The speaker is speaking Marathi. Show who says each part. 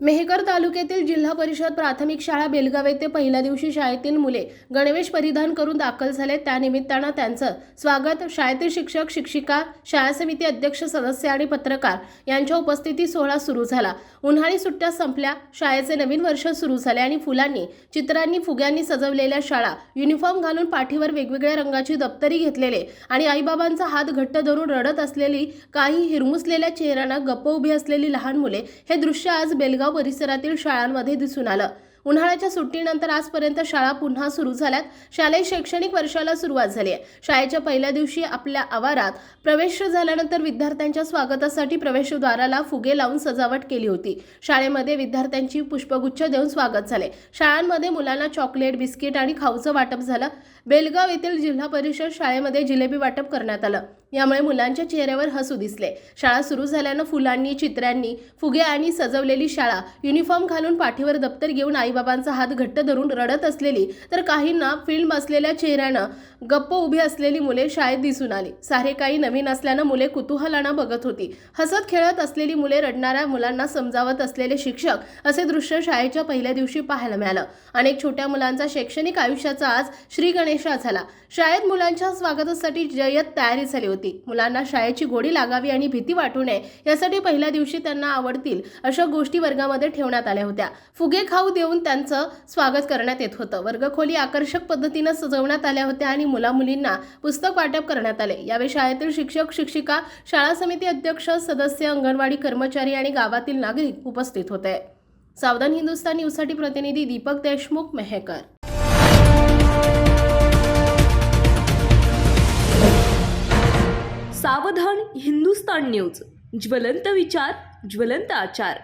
Speaker 1: मेहकर तालुक्यातील जिल्हा परिषद प्राथमिक शाळा बेलगाव येथे पहिल्या दिवशी शाळेतील मुले गणवेश परिधान करून दाखल झाले. त्यानिमित्तानं त्यांचं स्वागत शाळेतील शिक्षक शिक्षिका शाळा समिती अध्यक्ष सदस्य आणि पत्रकार यांच्या उपस्थितीत सोहळा सुरू झाला. उन्हाळी सुट्ट्या संपल्या. शाळेचे नवीन वर्ष सुरू झाले आणि फुलांनी चित्रांनी फुग्यांनी सजवलेल्या शाळा युनिफॉर्म घालून पाठीवर वेगवेगळ्या रंगाची दप्तरी घेतलेले आणि आईबाबांचा हात घट्ट धरून रडत असलेली काही हिरमुसलेल्या चेहऱ्यांना गप्प उभी असलेली लहान मुले हे दृश्य आज बेलगाव परिसरातील शाळांमध्ये दिसून आलं. उन्हाळ्याच्या सुट्टीनंतर आजपर्यंत शाळा पुन्हा सुरू झाल्यात. शालेय शैक्षणिक वर्षाला सुरुवात झाली आहे. शाळेच्या पहिल्या दिवशी आपल्या आवारात प्रवेश झाल्यानंतर विद्यार्थ्यांच्या स्वागतासाठी प्रवेशद्वाराला फुगे लावून सजावट केली होती. शाळेमध्ये विद्यार्थ्यांची पुष्पगुच्छ देऊन स्वागत झाले. शाळांमध्ये मुलांना चॉकलेट बिस्किट आणि खाऊचं वाटप झालं. बेलगाव येथील जिल्हा परिषद शाळेमध्ये जिलेबी वाटप करण्यात आलं. यामुळे मुलांच्या चेहऱ्यावर हसू दिसले. शाळा सुरू झाल्यानं फुलांनी चित्रांनी फुगे आणि सजवलेली शाळा युनिफॉर्म घालून पाठीवर दप्तर घेऊन आई आईबाबांचा हात घट्ट धरून रडत असलेली तर काहींना फिल्म असलेल्या चेहऱ्यानं गप्प उभी असलेली मुले शाळेत दिसून आली. सारे काही नवीन असल्यानं मुले कुतूहलानं बघत होती. हसत खेळत असलेली मुले रडणाऱ्या मुलांना समजावत असलेले शिक्षक असे दृश्य शाळेच्या पहिल्या दिवशी पाहायला मिळालं. अनेक छोट्या मुलांचा शैक्षणिक आयुष्याचा आज श्री गणेशा झाला. शाळेत मुलांच्या स्वागतासाठी जय्यत तयारी झाली होती. मुलांना शाळेची गोडी लागावी आणि भीती वाटू नये यासाठी पहिल्या दिवशी त्यांना आवडतील अशा गोष्टी वर्गामध्ये ठेवण्यात आल्या होत्या. फुगे खाऊ देऊन त्यांचं स्वागत करण्यात येत होतं. वर्गखोली आकर्षक पद्धतीनं सजवण्यात आल्या होत्या आणि मुलामुलींना पुस्तक वाटप करण्यात आले. यावेळी शाळेतील शिक्षक शिक्षिका शाळा समिती अध्यक्ष सदस्य अंगणवाडी कर्मचारी आणि गावातील नागरिक उपस्थित होते. सावधान हिंदुस्तान न्यूजसाठी प्रतिनिधी दीपक देशमुख मेहेकर.
Speaker 2: सावधान हिंदुस्तान न्यूज. ज्वलंत विचार ज्वलंत आचार.